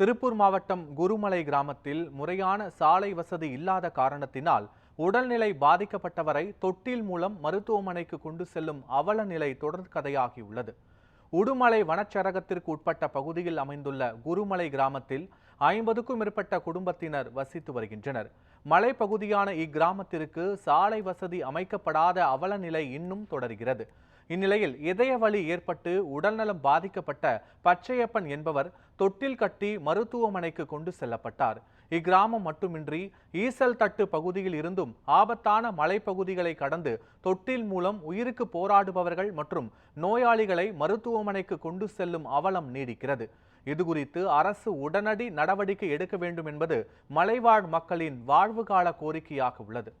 திருப்பூர் மாவட்டம் குருமலை கிராமத்தில் முறையான சாலை வசதி இல்லாத காரணத்தினால் உடல்நிலை பாதிக்கப்பட்டவரை தொட்டில் மூலம் மருத்துவமனைக்கு கொண்டு செல்லும் அவல நிலை தொடர்கதையாகியுள்ளது உடுமலை வனச்சரகத்திற்கு உட்பட்ட பகுதியில் அமைந்துள்ள குருமலை கிராமத்தில் ஐம்பதுக்கும் மேற்பட்ட குடும்பத்தினர் வசித்து வருகின்றனர். மலைப்பகுதியான இக்கிராமத்திற்கு சாலை வசதி அமைக்கப்படாத அவல நிலை இன்னும் தொடர்கிறது. இந்நிலையில் இதய வலி ஏற்பட்டு உடல்நலம் பாதிக்கப்பட்ட பச்சையப்பன் என்பவர் தொட்டில் கட்டி மருத்துவமனைக்கு கொண்டு செல்லப்பட்டார். இக்கிராமம் மட்டுமின்றி ஈசல் தட்டு பகுதியில் இருந்தும் ஆபத்தான மலைப்பகுதிகளை கடந்து தொட்டில் மூலம் உயிருக்கு போராடுபவர்கள் மற்றும் நோயாளிகளை மருத்துவமனைக்கு கொண்டு செல்லும் அவலம் நீடிக்கிறது. இதுகுறித்து அரசு உடனடி நடவடிக்கை எடுக்க வேண்டும் என்பது மலைவாழ் மக்களின் வாழ்வுகால கோரிக்கையாக உள்ளது.